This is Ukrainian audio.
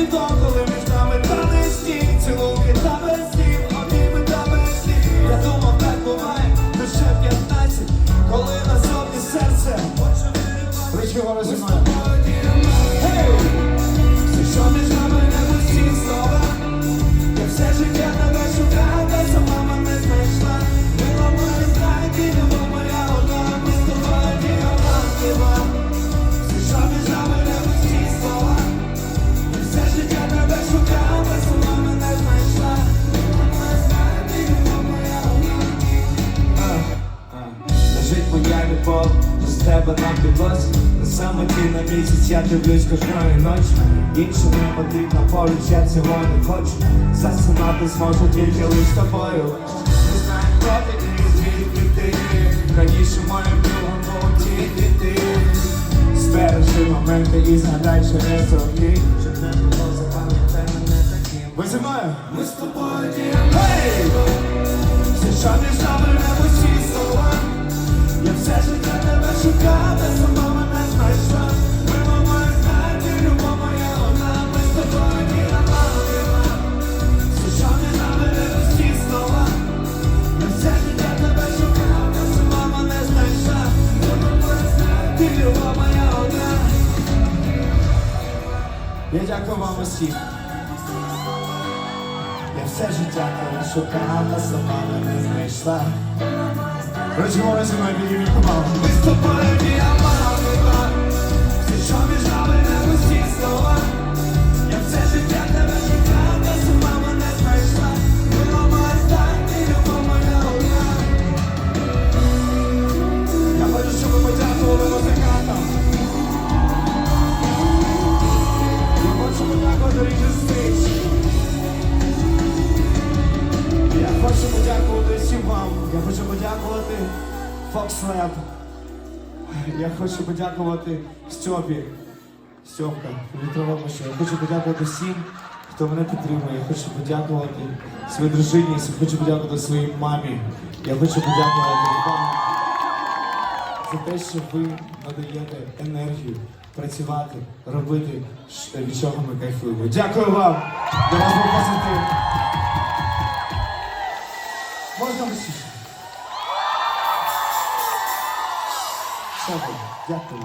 give up. Тебе на підлозі На самоті на місяць я дивлюсь кожної ночі. Іншим не потрібно поруч, я цього не хочу. Засинати зможу тільки лиш з тобою. Не знаю, хто ти і звідки ти. Раніше моїм другом був тільки ти. Збережи моменти і згадай через роки Щоб не було запам'ятай мене таким. Ви зі мною? Ми з тобою діємо Я дякую вам усім я все життя тебе шукала, сама не знайшла. Розмови зі мною підіймі команду. Ми хочу подякувати всім вам. Я хочу подякувати Fox Lab. Я хочу подякувати Стьопі. Стьопка, вітровому що. Я хочу подякувати всім, хто мене підтримує. Я хочу подякувати своїй дружині, я хочу подякувати своїй мамі. Я хочу подякувати вам за те, що ви надаєте енергію працювати, робити, від чого ми кайфуємо. Дякую вам! До シャープジャックの